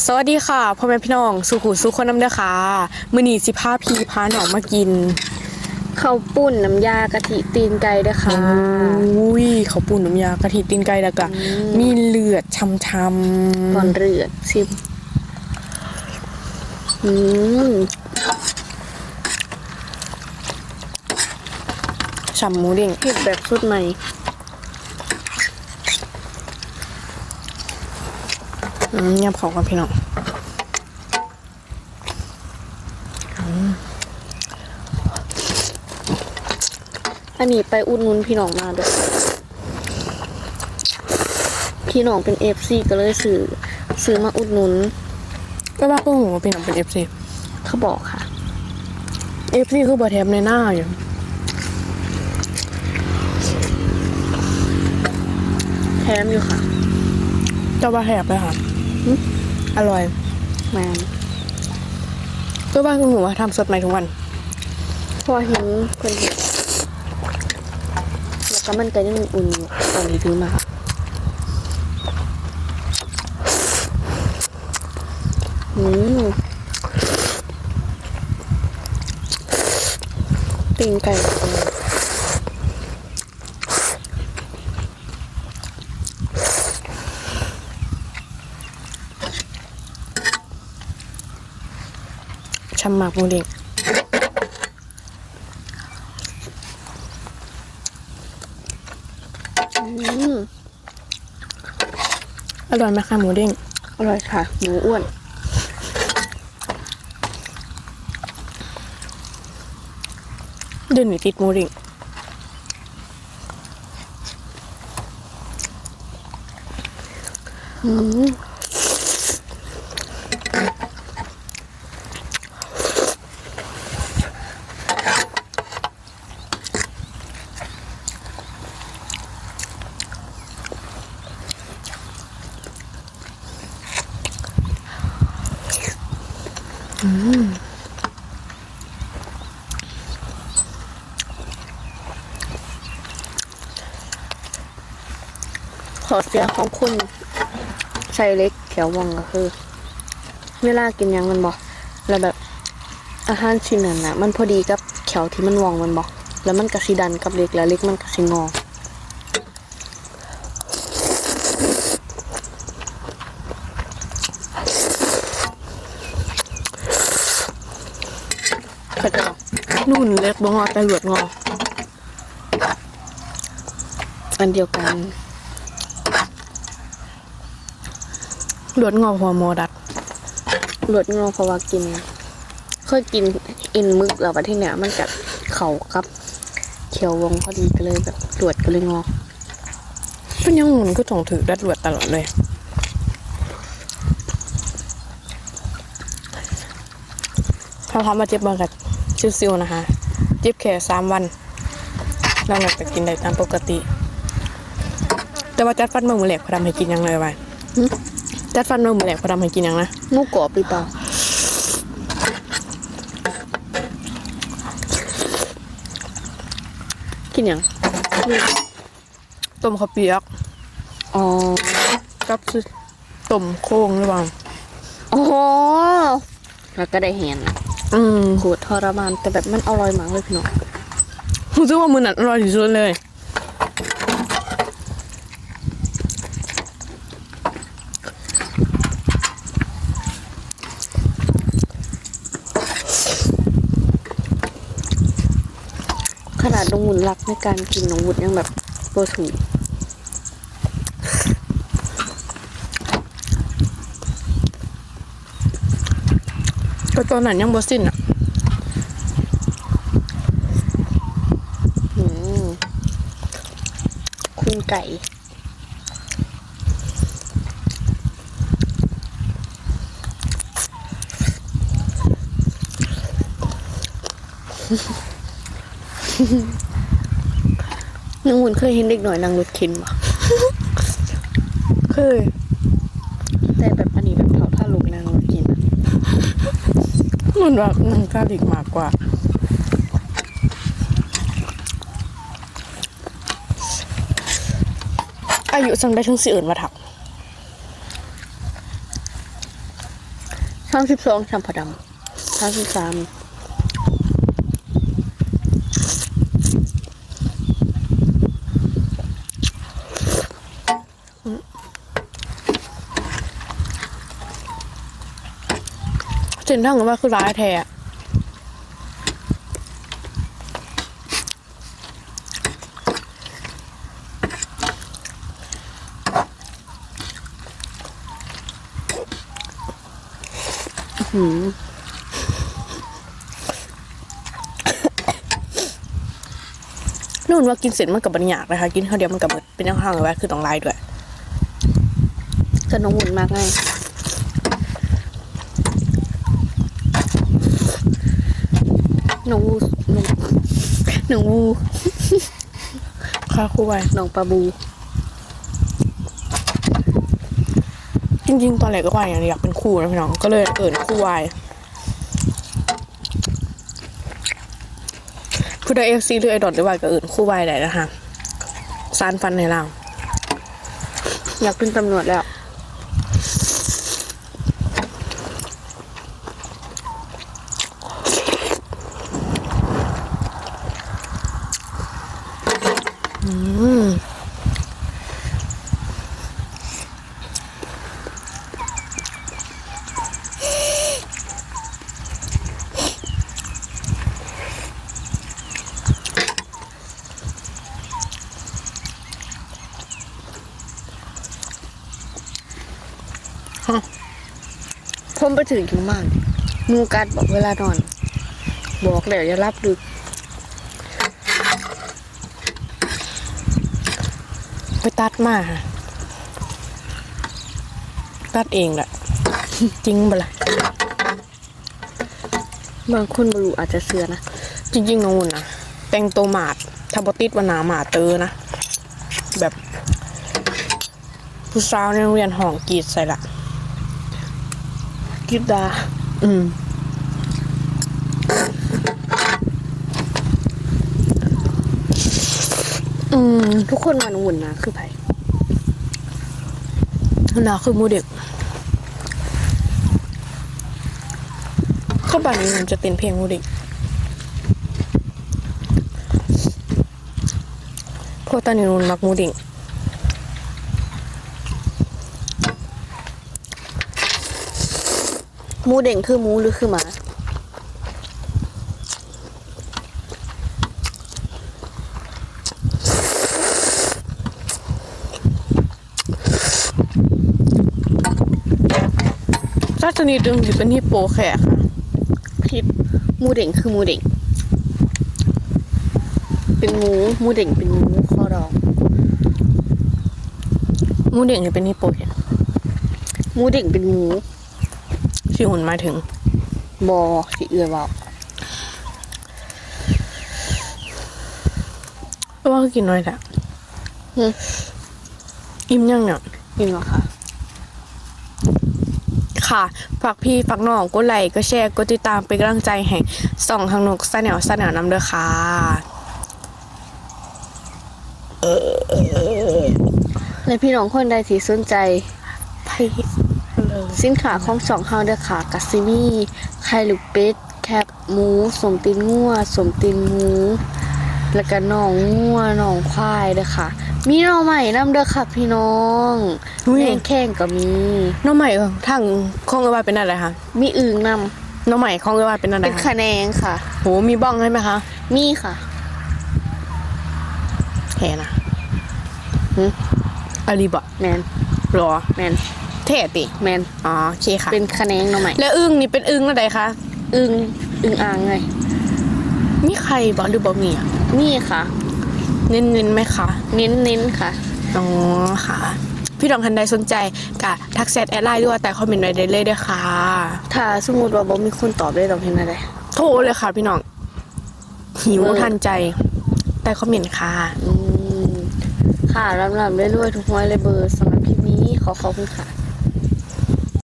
สวัสดีค่ะพ่อแม่พี่น้องสุขุสุขคนน้ำเด้อค่ะมื้อนี้สิพาพี่พาน้องมากินข้าวปุ้นน้ำยากะทิตีนไก่เด้อค่ะ อุ้ยเขาวปุ่นน้ำยากะทิตีนไก่แล้วก็มีเลือดช่ำก่อนเรือดชิมอืมๆฉ่ำหมูเด้งเผ็ดแบบสุดใหม่ อืม เงียบเขากันพี่น้องอันนี้ไปอุดหนุนพี่น้องมาเด้อพี่น้องเป็นเอฟซีก็เลยซื้อซื้อมาอุดหนุน ก็ว่าพวกหนูว่าพี่น้องเป็น FC เขาบอกค่ะ FC คือบ่แทบในหน้าอยู่แถมอยู่ค่ะเจ้าว่าแทบเลยค่ะหึ อร่อยแมนก็ว่าพวกหนูว่าทำสดใหม่ทุกวันเพอเห็นคนเห็นแล้วก็มันก็ยังอุ่นอยู่ตอนนี้ถือมาอืมตีนไก่ ช่ำมากหมูเด้งอืมอร่อยไหมคะหมูเด้ง อร่อยค่ะ หมูอ้วน เดินหนีติดหมูเด้งอืม ขอเสียของคุณใส่เล็กแถววังก็คือ เวลากินหยังมันบอกแล้วแบบอาหารชิ้นนั้นนะมันพอดีกับแขวที่มันวองมันบอกแล้วมันกระสีดันกับเล็กแล้วเล็กมันกระสีงอเข้าใจปะนุ่นเล็กบงอแต่หลวดงอ อันเดียวกัน หลวดงอหัวหมอดัดหลวดงอเพราะว่ากินเคยกินเอ็นมึกแล้วประเทศเนี้ยมันกัดเข่ากับเขียววงพอดีก็เลยแบบหลวดก็เลยงอเป็นยังหมุนก็ต้องถือดัดหลวดตลอดเลยถ้าทำมาเจ็บบางกัดซิวๆนะคะเจ็บแค่สามวันเราหนักจะกินได้ตามปกติ แต่ว่าจัดฟันมือมือแหลกพอดำให้กินยังเลยไว้หึ จัดฟันมือมือแหลกพอดำให้กินยังนะหมูกรอบหรือเปล่ากินยังต้มข้าวเปียกอ๋อกับซิต้มโค้งหรือเปล่าโอ้โหแล้วก็ได้เห็นอืมโคตรทรมานแต่แบบมันอร่อยมากเลยพี่น้องรู้สึกว่ามือนั้นอร่อยที่สุดเลย ข นาดน้องวุ้นรักในการกินน้องวุ้นยังแบบโปรถูกก็ตอนนั้นยังบ่สิ้นอะอืมคุณไก่ น้องวุ้นเคยเห็นเด็กหน่อยนางรถเข็นปะเคย แต่แบบอันนี้แบบเท่าท่าลูกนางรถเข็นอะมันว่านังกาลิกมากกว่า อายุสังได้ถึงสิเอิญมาถักสามสิบสองชำผดำสามสิบสาม ส้นทางว่าคือร้ายแท้อะหืมนู่นว่ากินเสร็จมันกับบรรยากนะคะ กินข้าวเดียวมันกับเป็นข้างๆเลยว่าคือต้องลายด้วยจะน้องหุ่นมากไงวูน้อง น้องวูค่ะครูไว้น้องปลาบู จริง ๆ ตอนแรกก็ว่าอย่างอยากเป็นครูนะพี่น้อง ก็เลยเอินครูไว้คือได้เอฟซีหรือไอดอทหรือว่าก็เอินครูไว้ได้นะคะซานฟันในเราอยากเป็นตำรวจแล้ว อืมฮะ ผมไปถึงอยู่มาก มูกัดบอกเวลานอน บอกแล้วอย่ารับดึก ไปตัดมาค่ะตัดเองแหละจริงปะล่ะบางคนบรูอาจจะเสือนะ จริงๆน้องอุ่นนะแต่งตัวหมาดถ้าบติดวันหนาหมาดเตอนะ แบบผู้สาวในโรงเรียนห้องกรีดใส่ละกิดดา อืม ทุกคนมันหุ่นนะคือไผนาคือมูเด็กก็บันนี้มันจะเป็นเพลงมูเด็กเพราะตอนนี้นุ่นมักมูเด็กมูเด่งคือมูหรือคือหมา ถ้าชนิดหนึ่งจะเป็นฮิปโปแขกค่ะผิดหมูเด่งคือหมูเด่ง เป็นหมูหมูเด่งเป็นหมูคอดองหมูเด็กจะเป็นฮิปโปแขกหมูเด่งเป็นหมูที่หุ่นหมายถึง บอสิเอือเว่าเพราะว่าคือกินน้อยแหละหึอิ่มยังเนี่ยยินเหรอคะ ค่ะฝากพี่ฝากน้องกดไลค์ก็แชร์กดติดตามเป็นกำลังใจให้ส่องทางนกสแนวสแนวนำเด้อค่ะและพี่น้องคนใดที่สนใจพี่สินค้าของสองเฮาเด้อค่ะกัสซิมี่ไข่ลูกเป็ด แคบหมูสมตีนงัวสมตีนหมู แล้วก็น่องงัวน่องควายเด้อค่ะ มีหน่อใหม่นํเด้อค่ะ พี่น้องอุ้ยแมงแข้งก็มี น้องใหม่ทางคงเอวาเป็นอะไรคะมีอึ่งนำน้องใหม่คงเอวาเป็นอะไรเป็นคะคะแนงค่ะ โหมีบ้องใช่ไหมคะมีค่ะเห็นนะหึอาลีบะแมนหรอแมนเท่ติแมนอ๋อโอเคค่ะเป็นคะแนงหน่อใหม่ แล้วอึ้งนี่เป็นอึ้งอะไรคะอึ่งอึ่งอ่างไงมีใครบอกหรือบอกมีอะ มีค่ะ เน้นๆไหมคะเน้นเน้นๆค่ะ อ๋อค่ะ พี่น้องทันใดสนใจกะทักแชทแอดไลน์ด้วยแต่คอมเมนต์ไว้ได้เลยเด้อค่ะ ถ้าสมมติว่าบ่มีคนตอบได้ต้องเห็นอะไรโทรเลยค่ะ พี่น้อง หิวเออทันใจ แต่คอมเมนต์ค่ะ อืมค่ะลำลำเรื่อยๆทุกหัวเลยเบอร์สำหรับคลิปนี้ขอขอบคุณค่ะ